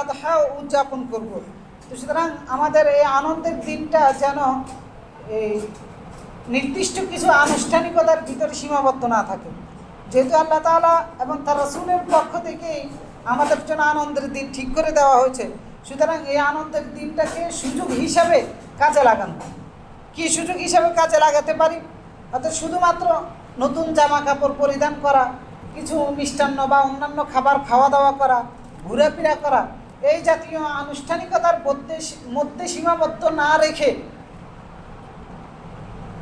আদহাও উদযাপন করব। তো সুতরাং আমাদের এই আনন্দের দিনটা যেন এই নির্দিষ্ট কিছু আনুষ্ঠানিকতার ভিতরে সীমাবদ্ধ না থাকে। যেহেতু আল্লাহ তাআলা এবং তার রসুলের পক্ষ থেকেই আমাদের জন্য আনন্দের দিন ঠিক করে দেওয়া হয়েছে, সুতরাং এই আনন্দের দিনটাকে সুযোগ হিসাবে কাজে লাগান। কি সুযোগ হিসাবে কাজে লাগাতে পারি? অর্থাৎ শুধুমাত্র নতুন জামা কাপড় পরিধান করা, কিছু মিষ্টান্ন বা অন্যান্য খাবার খাওয়া দাওয়া করা, ঘোরাফেরা করা এই জাতীয় আনুষ্ঠানিকতার মধ্যে সীমাবদ্ধ না রেখে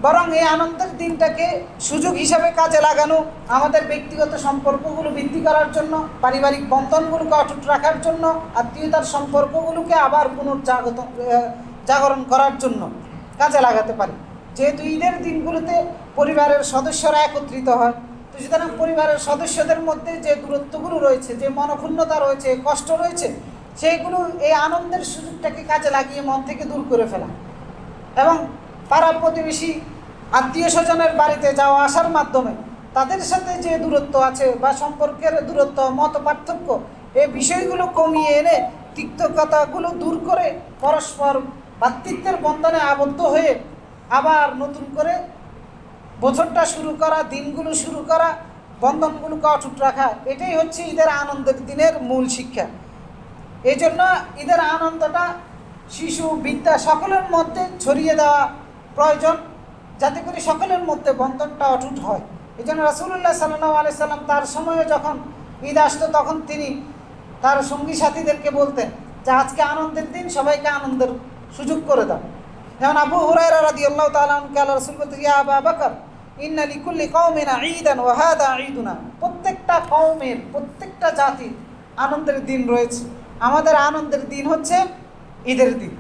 বরং এই আনন্দের দিনটাকে সুযোগ হিসাবে কাজে লাগানো, আমাদের ব্যক্তিগত সম্পর্কগুলো বৃদ্ধি করার জন্য, পারিবারিক বন্ধনগুলোকে অটুট রাখার জন্য, আত্মীয়তার সম্পর্কগুলোকে আবার পুনর্জাগত জাগরণ করার জন্য কাজে লাগাতে পারি। যেহেতু ঈদের দিনগুলোতে পরিবারের সদস্যরা একত্রিত হয়, তো সুতরাং পরিবারের সদস্যদের মধ্যে যে দূরত্বগুলো রয়েছে, যে মনক্ষুণ্ণতা রয়েছে, কষ্ট রয়েছে সেইগুলো এই আনন্দের সুযোগটাকে কাজে লাগিয়ে মন থেকে দূর করে ফেলা। এবং পাড়া প্রতিবেশী, আত্মীয় স্বজনের বাড়িতে যাওয়া আসার মাধ্যমে তাদের সাথে যে দূরত্ব আছে বা সম্পর্কের দূরত্ব, মত পার্থক্য, এই বিষয়গুলো কমিয়ে এনে তিক্তকতাগুলো দূর করে পরস্পর ভাতৃত্বের বন্ধনে আবদ্ধ হয়ে আবার নতুন করে বছরটা শুরু করা, দিনগুলো শুরু করা, বন্ধনগুলোকে অটুট রাখা, এটাই হচ্ছে ঈদের আনন্দের দিনের মূল শিক্ষা। এই জন্য ঈদের আনন্দটা শিশু বিদ্যা সকলের মধ্যে ছড়িয়ে দেওয়া প্রয়োজন, যাতে করে সকলের মধ্যে বন্ধনটা অটুট হয়। এই জন্য রাসুল্লাহ সাল্লাহ আলি সাল্লাম তার সময়ে যখন ঈদ আসতো, তখন তিনি তার সঙ্গী সাথীদেরকে বলতেন যে, আজকে আনন্দের দিন, সবাইকে আনন্দের সুযোগ করে দাও। যেমন আবু হুরায়রা রাদি আল্লাহ আনহু আল্লাহ রাসূল বলতে ইয়া আবা বকর, ইন্না লিকুল্লি কওমিন ঈদান ওয়া হাদা ঈদুনা। প্রত্যেকটা কওমের, প্রত্যেকটা জাতির আনন্দের দিন রয়েছে। আমাদের আনন্দের দিন হচ্ছে ঈদের দিন।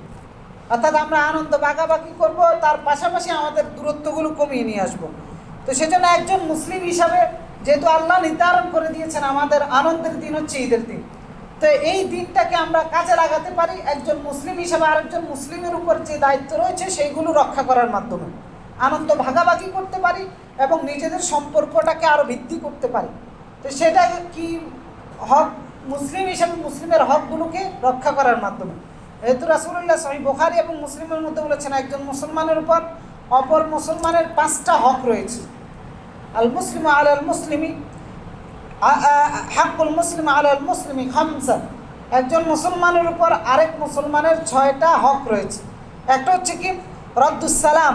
অর্থাৎ আমরা আনন্দ বাগাবাগি করব, তার পাশাপাশি আমাদের দূরত্বগুলো কমিয়ে নিয়ে আসব। তো সেজন্য একজন মুসলিম হিসাবে যেহেতু আল্লাহ নির্ধারণ করে দিয়েছেন, আমাদের আনন্দের দিন হচ্ছে ঈদের দিন। তো এই দিনটাকে আমরা কাজে লাগাতে পারি একজন মুসলিম হিসাবে আরেকজন মুসলিমের উপর যে দায়িত্ব রয়েছে, সেইগুলো রক্ষা করার মাধ্যমে। আনন্দ ভাগাভাগি করতে পারি এবং নিজেদের সম্পর্কটাকে আরও বৃদ্ধি করতে পারি। তো সেটা কি হক মুসলিম হিসাবে মুসলিমের হকগুলোকে রক্ষা করার মাধ্যমে। যেহেতু রাসুল্লাহ সহি বোখারি এবং মুসলিমের মধ্যে বলেছেন, একজন মুসলমানের উপর অপর মুসলমানের পাঁচটা হক রয়েছে। আল মুসলিম আল আল মুসলিমি হাকুল মুসলিম আল আল মুসলিমি খামসা। একজন মুসলমানের উপর আরেক মুসলমানের ছয়টা হক রয়েছে। একটা হচ্ছে কি? রদ্দুস সালাম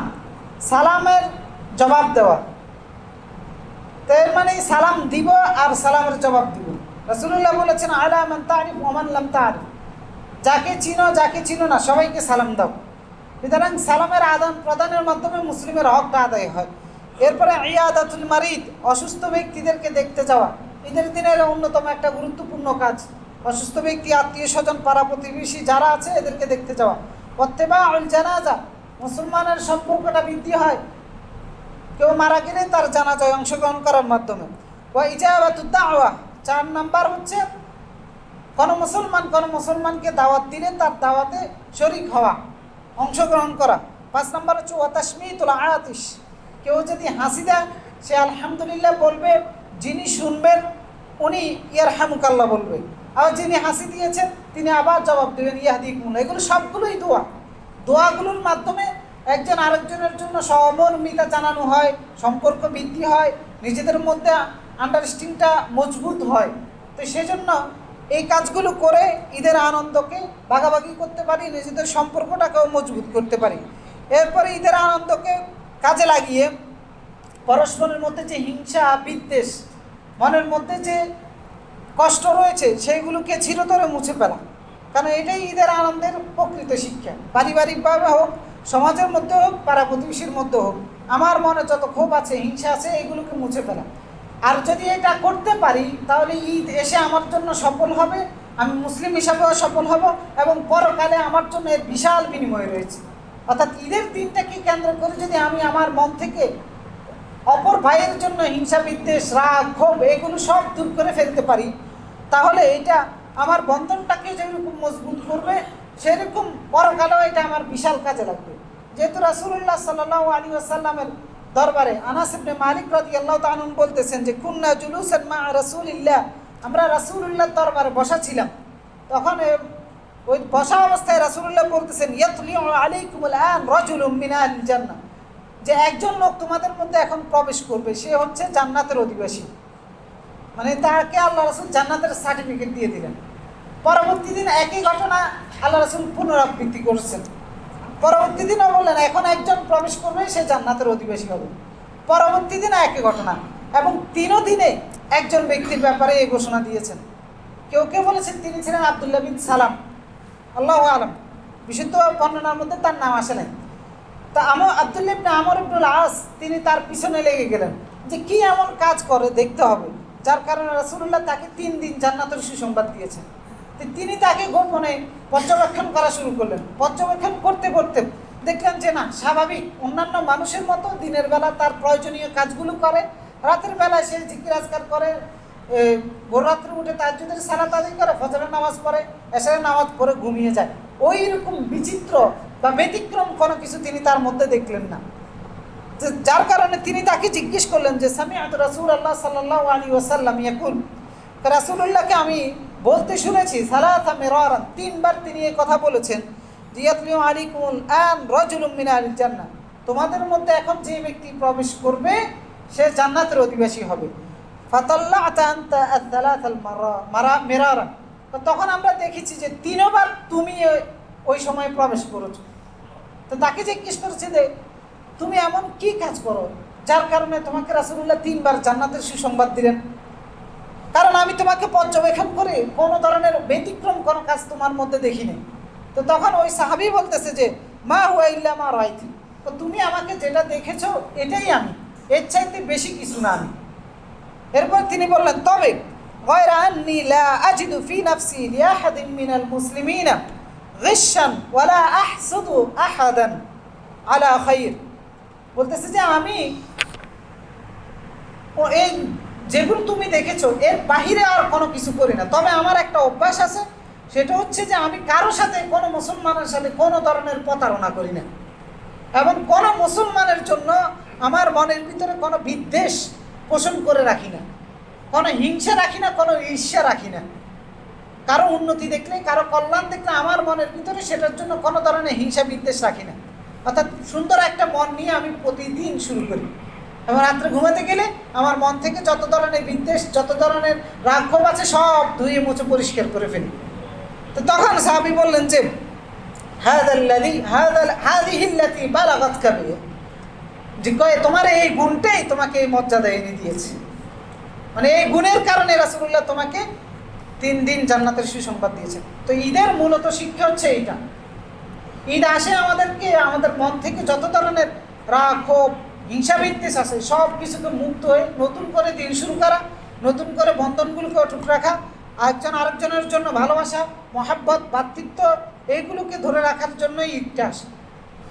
সালামের জবাব দেওয়া। তো এর মানে সালাম দিব আর সালামের জবাব দিব। রসুল্লাহ বলেছেন, আলা মান তারিফ ওমান লাম তারিফ। যাকে চিনো যাকে চিনো না, সবাইকে সালাম দাও। সুতরাং সালামের আদান প্রদানের মাধ্যমে মুসলিমের হকটা আদায় হয়। এরপরে ইয়াদাতুল মারিদ, অসুস্থ ব্যক্তিদেরকে দেখতে যাওয়া। ঈদের দিনের অন্যতম একটা গুরুত্বপূর্ণ কাজ। অসুস্থ ব্যক্তি, আত্মীয় স্বজন, পাড়া প্রতিবেশী যারা আছে, এদেরকে দেখতে যাওয়া। প্রত্যেবা আল জানাজা, মুসলমানের সম্পর্কটা বৃদ্ধি হয়। কেউ মারা গেলে তার জানাজায় অংশগ্রহণ করার মাধ্যমে। ও ইজাবাতুদ্দাওয়া চার নাম্বার হচ্ছে, কোনো মুসলমান কোনো মুসলমানকে দাওয়াত দিলে তার দাওয়াতে শরিক হওয়া, অংশগ্রহণ করা। পাঁচ নাম্বার হচ্ছে ওয়াতাসমিতুল আয়াতিস কেউ যদি হাসি দেয়, সে আলহামদুলিল্লাহ বলবে, যিনি শুনবেন, উনি ইয়ার হামুকাল্লা বলবে। আর যিনি হাসি দিয়েছেন, তিনি আবার জবাব দেবেন ইয়াহদিকুন এগুলো সবগুলোই দোয়া। দোয়াগুলোর মাধ্যমে একজন আরেকজনের জন্য সহমর্মিতা জানানো হয়, সম্পর্ক বৃদ্ধি হয়, নিজেদের মধ্যে আন্ডারস্ট্যান্ডিংটা মজবুত হয়। তো সেজন্য এই কাজগুলো করে ঈদের আনন্দকে ভাগাভাগি করতে পারি, নিজেদের সম্পর্কটাকেও মজবুত করতে পারি। এরপরে ঈদের আনন্দকে কাজে লাগিয়ে পরস্পরের মধ্যে যে হিংসা, বিদ্বেষ, মনের মধ্যে যে কষ্ট রয়েছে, সেইগুলোকে চিরতরে মুছে ফেলা। কারণ এটাই ঈদের আনন্দের প্রকৃত শিক্ষা। পারিবারিকভাবে হোক, সমাজের মধ্যে হোক, পাড়া প্রতিবেশীর মধ্যে হোক, আমার মনে যত ক্ষোভ আছে, হিংসা আছে, এগুলোকে মুছে ফেলা। আর যদি এটা করতে পারি, তাহলে ঈদ এসে আমার জন্য সফল হবে, আমি মুসলিম হিসাবেও সফল হব এবং পরকালে আমার জন্য এর বিশাল বিনিময় রয়েছে। অর্থাৎ ঈদের দিনটাকে কেন্দ্র করে যদি আমি আমার মন থেকে অপর ভাইয়ের জন্য হিংসা, বিদ্বেষ, রাগ, ক্ষোভ এগুলো সব দূর করে ফেলতে পারি, তাহলে এটা আমার বন্ধনটাকে যেরকম মজবুত করবে, সেরকম পরকালেও এটা আমার বিশাল কাজে লাগবে। যেহেতু রাসুল্লাহ সাল্লাহ আলী আসাল্লামের দরবারে আনাস ইবনে মালিক রাদিয়াল্লাহু তাআলা বলতেছেন যে, কুন্না জুলুসান মা রাসূলিল্লাহ। আমরা রাসূলুল্লাহর দরবারে বসা ছিলাম। তখন ওই বসা অবস্থায় রাসূলুল্লাহ বলতেছেন, ইয়াতলিউ আলাইকুমুল আন রাজুলুম মিনাল জান্নাহ। যে, একজন লোক তোমাদের মধ্যে এখন প্রবেশ করবে, সে হচ্ছে জান্নাতের অধিবাসী। মানে তাকে আল্লাহ রসুল জান্নাতের সার্টিফিকেট দিয়ে দিলেন। পরবর্তী দিন একই ঘটনা আল্লাহ রসুল পুনরাবৃত্তি করছেন। পরবর্তী দিনও বললেন, এখন একজন প্রবেশ করবে, সে জান্নাতের অধিবাসী হবে। পরবর্তী দিনে একই ঘটনা, এবং তিনও দিনে একজন ব্যক্তির ব্যাপারে এই ঘোষণা দিয়েছেন। কেউ কেউ বলেছেন, তিনি ছিলেন আবদুল্লাহ বিন সালাম। আল্লাহ আলম। বিশুদ্ধ বর্ণনার মধ্যে তার নাম আসে নাই। তা আমার আবদুল্লাহ ইবনে আমর ইবনুল আস, তিনি তার পিছনে লেগে গেলেন যে কি এমন কাজ করে দেখতে হবে, যার কারণে রাসূলুল্লাহ তাকে তিন দিন জান্নাতের সুসংবাদ দিয়েছেন। তিনি তাকে গোপনে পর্যবেক্ষণ করা শুরু করলেন। পর্যবেক্ষণ করতে করতে দেখলেন যে না, স্বাভাবিক, অন্যান্য মানুষের মতো দিনের বেলা তার প্রয়োজনীয় কাজগুলো করে, রাতের বেলায় সে জিকির আজকার করে ভোর রাত্রে উঠে তার যদি সারা আদায় করে, ফজরের নামাজ পড়ে এসারের নামাজ পড়ে ঘুমিয়ে যায়। ওই রকম বিচিত্র বা ব্যতিক্রম কোনো কিছু তিনি তার মধ্যে দেখলেন না। যার কারণে তিনি তাকে জিজ্ঞেস করলেন যে সামি আত রাসুল আল্লাহ সাল্লাহ আলী ওসাল্লাম ইয়াকুল রাসুলুল্লাহকে আমি বলতে শুনেছি সালাথা মেরারান, তিনবার তিনি এই কথা বলেছেন জিয়াতলিউ আলিকুল আন রজুলুম মিনা আলিল জান্নাহ। তোমাদের মধ্যে এখন যে ব্যক্তি প্রবেশ করবে, সে জান্নাতের অধিবাসী হবে। ফাতাল্লাহ আনতা আল মারা মেরারান। তো তখন আমরা দেখেছি যে তিনবার তুমি ওই সময় প্রবেশ করেছ। তো তাকে জিজ্ঞেস করেছে যে, তুমি এমন কি কাজ করো, যার কারণে তোমাকে রাসুল্লাহ তিনবার জান্নাতের সুসংবাদ দিলেন? কারণ আমি তোমাকে পর্যবেক্ষণ করে কোনো ধরনের ব্যতিক্রম কোনো কাজ তোমার মধ্যে দেখিনি। তো তখন ওই সাহাবি বলতেছে যে, মা হুয়া ইল্লা মা রয়তি তো তুমি আমাকে যেটা দেখেছ, এটাই আমি। এর চাইতে বেশি কিছু না আমি। এরপর তিনি বললেন, তবে বলতেছে যে, আমি ও এই যেগুলো তুমি দেখেছ, এর বাহিরে আর কোনো কিছু করি না। তবে আমার একটা অভ্যাস আছে, সেটা হচ্ছে যে আমি কারও সাথে কোনো মুসলমানের সাথে কোনো ধরনের প্রতারণা করি না। এবং কোনো মুসলমানের জন্য আমার মনের ভিতরে কোনো বিদ্বেষ পোষণ করে রাখি না। কোনো হিংসা রাখি না, কোনো ঈর্ষা রাখি না। কারও উন্নতি দেখলে, কারও কল্যাণ দেখলে আমার মনের ভিতরে সেটার জন্য কোনো ধরনের হিংসা বিদ্বেষ রাখি না। অর্থাৎ সুন্দর একটা মন নিয়ে আমি প্রতিদিন শুরু করি। এবং রাত্রে ঘুমাতে গেলে আমার মন থেকে যত ধরনের বিদ্বেষ, যত ধরনের রাক্ষোভ আছে, সব ধুয়ে মুছে পরিষ্কার করে ফেলি। তো তখন সাহাবি বললেন যে যে, কয়ে, তোমার এই গুণটাই তোমাকে এই মর্যাদা এনে দিয়েছে। মানে এই গুণের কারণে রাসূলুল্লাহ তোমাকে তিন দিন জান্নাতের সুসংবাদ দিয়েছেন। তো ঈদের মূলত শিক্ষা হচ্ছে এইটা। ঈদ আসে আমাদেরকে, আমাদের মন থেকে যত ধরনের রাগ ক্ষোভ হিংসা বিদ্বেষ আছে, সব কিছুকে মুক্ত হয়ে নতুন করে দিন শুরু করা, নতুন করে বন্ধনগুলোকে অটুট রাখা, একজন আরেকজনের জন্য ভালোবাসা, মহাব্বত, ভাতৃত্ব এইগুলোকে ধরে রাখার জন্যই ঈদটা আসে।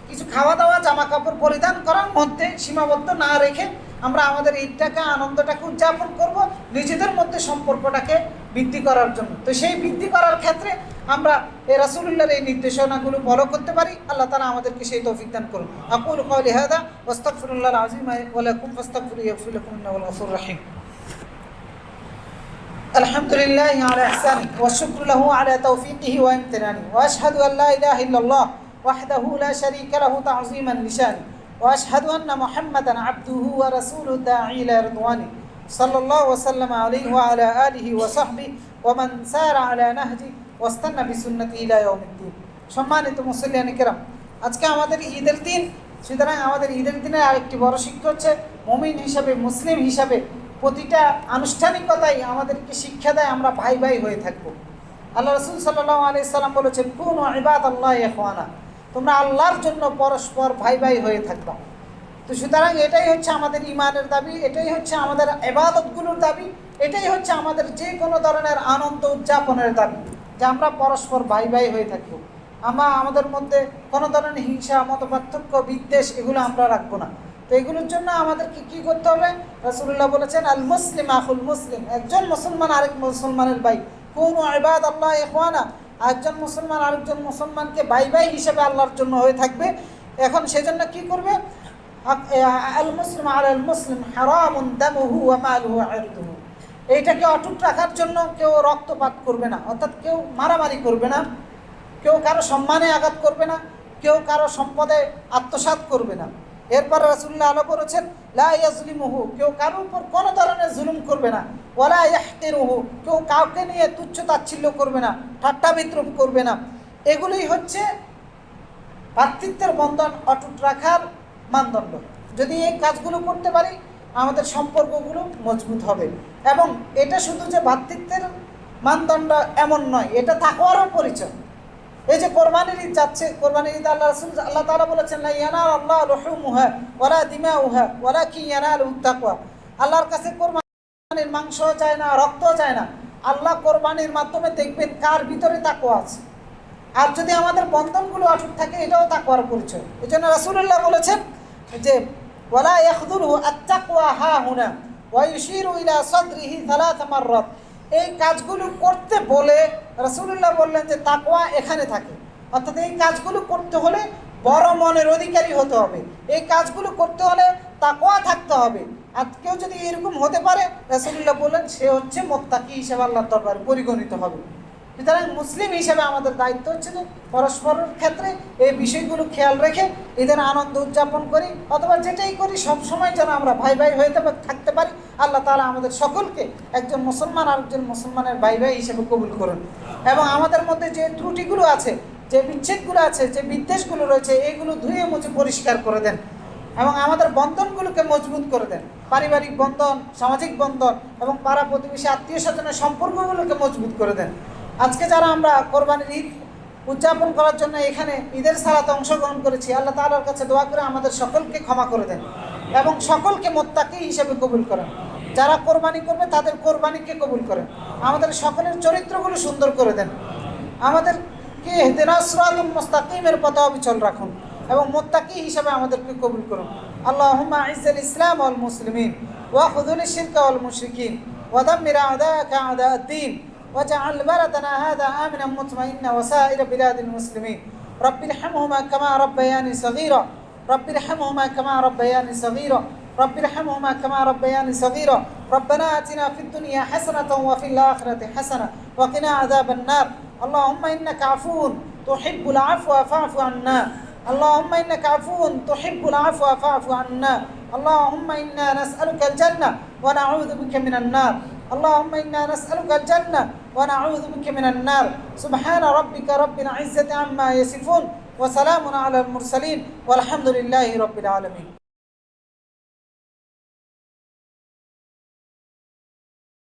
কিছু খাওয়া দাওয়া জামা কাপড় পরিধান করার মধ্যে সীমাবদ্ধ না রেখে আমরা আমাদের ঈদটাকে আনন্দটাকে উদযাপন করব নিজেদের মধ্যে সম্পর্কটাকে বৃদ্ধি করার জন্য। তো সেই বৃদ্ধি করার ক্ষেত্রে আমরা এই রাসুলুল্লাহর এই নির্দেশনাগুলো ফলো করতে পারি আল্লাহ তাআলা আমাদেরকে সেই তৌফিক দান করুন। আকুল কওলি হাদা ওয়াস্তাগফিরুল্লাহ العظیم ওয়া লাকুম ফাস্তাগফিরু আজিম ওয়ালাকুম ইন্নাহু আল-গফুর রাহিম। الحمد لله على إحسانه والشكر له على توفيقه وامتنانه وأشهد أن لا إله إلا الله وحده لا شريك له تعظيما لشانه وأشهد أن محمدا عبده ورسوله الداعي إلى رضوانه صلى الله وسلم عليه وعلى آله وصحبه ومن سار على نهجه ওয়াস্তান নাবি সুন্নতি ইলায়মিদ্দিন সম্মানিত মুসল্লিয়ানি কেরাম, আজকে আমাদের ঈদের দিন, সুতরাং আমাদের ঈদের দিনের আরেকটি বড় শিক্ষা হচ্ছে, মমিন হিসাবে, মুসলিম হিসাবে প্রতিটা আনুষ্ঠানিকতাই আমাদেরকে শিক্ষা দেয়, আমরা ভাই ভাই হয়ে থাকব। আল্লাহ রসুল সাল্লাহ আলি সাল্লাম বলেছেন, কোন ইবাদ আল্লাহ এখোয়ানা তোমরা আল্লাহর জন্য পরস্পর ভাই ভাই হয়ে থাকবা। তো সুতরাং এটাই হচ্ছে আমাদের ইমানের দাবি, এটাই হচ্ছে আমাদের এবাদতগুলোর দাবি, এটাই হচ্ছে আমাদের যে কোনো ধরনের আনন্দ উদযাপনের দাবি। যে আমরা পরস্পর ভাই ভাই হয়ে থাকব আমরা আমাদের মধ্যে কোনো ধরনের হিংসা মত পার্থক্য বিদ্বেষ এগুলো আমরা রাখব না। তো এগুলোর জন্য আমাদেরকে কি করতে হবে? রাসুল্লাহ বলেছেন, আল মুসলিম আহুল মুসলিম। একজন মুসলমান আরেক মুসলমানের ভাই। কোন আবাদ আল্লাহ এখানা একজন মুসলমান আরেকজন মুসলমানকে ভাই ভাই হিসেবে আল্লাহর জন্য হয়ে থাকবে। এখন সেজন্য কি করবে? আল মুসলিম আল মুসলিম হারামুন দামুহু মালুহু ওয়া ইরদুহু এইটাকে অটুট রাখার জন্য কেউ রক্তপাত করবে না। অর্থাৎ কেউ মারামারি করবে না, কেউ কারও সম্মানে আঘাত করবে না, কেউ কারও সম্পদে আত্মসাৎ করবে না। এরপর রাসুল্লাহ আলো বলেছেন লা ইয়াজলিমুহু কেউ কারোর উপর কোনো ধরনের জুলুম করবে না। ওয়ালা ইয়াহতিরুহু কেউ কাউকে নিয়ে তুচ্ছ তাচ্ছিল্য করবে না, ঠাট্টা বিদ্রুপ করবে না। এগুলোই হচ্ছে ভ্রাতৃত্বের বন্ধন অটুট রাখার মানদণ্ড। যদি এই কাজগুলো করতে পারি আমাদের সম্পর্কগুলো মজবুত হবে। এবং এটা শুধু যে ভাতৃত্বের মানদণ্ড এমন নয়, এটা তাকওয়ারও পরিচয়। এই যে কোরবানির ঈদ যাচ্ছে, কোরবানির ঈদ আল্লাহ রসুল, আল্লাহ তালা বলেছেন না ইয়ানা আল্লাহ রহুমুহা ওরা দিমা উহা ওরা কি ইয়ানা উত্তাকুয়া আল্লাহর কাছে কোরবানির মাংস চায় না, রক্ত চায় না। আল্লাহ কোরবানির মাধ্যমে দেখবেন কার ভিতরে তাকুয়া আছে। আর যদি আমাদের বন্ধনগুলো অটুট থাকে, এটাও তাকুয়ার পরিচয়। এই জন্য রাসুল্লাহ বলেছেন যে ওয়ালা ইয়াখদুরহু আত্তাকওয়া হা হুনা ওয়া ইউশিরু ইলা সাদরিহি থালাথ মাররাত এই কাজগুলো করতে বলে রাসূলুল্লাহ বললেন যে তাকওয়া এখানে থাকে। অর্থাৎ এই কাজগুলো করতে হলে বড় মনের অধিকারী হতে হবে। এই কাজগুলো করতে হলে তাকওয়া থাকতে হবে। আর কেউ যদি এরকম হতে পারে, রাসূলুল্লাহ বললেন, সে হচ্ছে মোত্তাকি হিসেবে আল্লাহর দরবারে পরিগণিত হবে। সুতরাং মুসলিম হিসেবে আমাদের দায়িত্ব হচ্ছে যে পরস্পরের ক্ষেত্রে এই বিষয়গুলো খেয়াল রেখে এদের আনন্দ উদযাপন করি, অথবা যেটাই করি সব সময় যেন আমরা ভাই ভাই হয়ে থাকতে পারি। আল্লাহ তাআলা আমাদের সকলকে একজন মুসলমান আর একজন মুসলমানের ভাই ভাই হিসেবে কবুল করুন। এবং আমাদের মধ্যে যে ত্রুটিগুলো আছে, যে বিচ্ছেদগুলো আছে, যে বিদ্বেষগুলো রয়েছে এইগুলো ধুয়ে মুছে পরিষ্কার করে দেন। এবং আমাদের বন্ধনগুলোকে মজবুত করে দেন। পারিবারিক বন্ধন, সামাজিক বন্ধন এবং পাড়া প্রতিবেশী আত্মীয় স্বজনের সম্পর্কগুলোকে মজবুত করে দেন। আজকে যারা আমরা কোরবানির ঈদ উদযাপন করার জন্য এখানে ঈদের সালাতে অংশগ্রহণ করেছি, আল্লাহ তালার কাছে দোয়া করে আমাদের সকলকে ক্ষমা করে দেন এবং সকলকে মোত্তাকি হিসেবে কবুল করেন। যারা কোরবানি করবে তাদের কোরবানিকে কবুল করেন। আমাদের সকলের চরিত্রগুলো সুন্দর করে দেন। আমাদেরকে হেদেরাসরাত মোস্তাকিমের পথে অবিচল রাখুন এবং মোত্তাকি হিসাবে আমাদেরকে কবুল করুন। আল্লাহ আইসাল ইসলাম আল মুসলিমিন ওয়াহুদুল শিরকা আল মুশরিকিন ওয়াদাম্মিরা আদা দিন। واجعل بلدنا هذا آمنا مطمئنا وسائر بلاد المسلمين. رب ارحمهما كما ربياني صغيرا. رب ارحمهما كما ربياني صغيرا. رب ارحمهما كما ربياني صغيرا. ربنا آتنا في الدنيا حسنة وفي الآخرة حسنة وقنا عذاب النار. اللهم إنك عفو تحب العفو فاعف عنا. اللهم إنك عفو تحب العفو فاعف عنا. اللهم إنا نسألك الجنة ونعوذ بك من النار. اللهم إنا نسألك الجنة ونعوذ بك من النار. سبحان ربك رب العزة عما يصفون وسلام على المرسلين والحمد لله رب العالمين.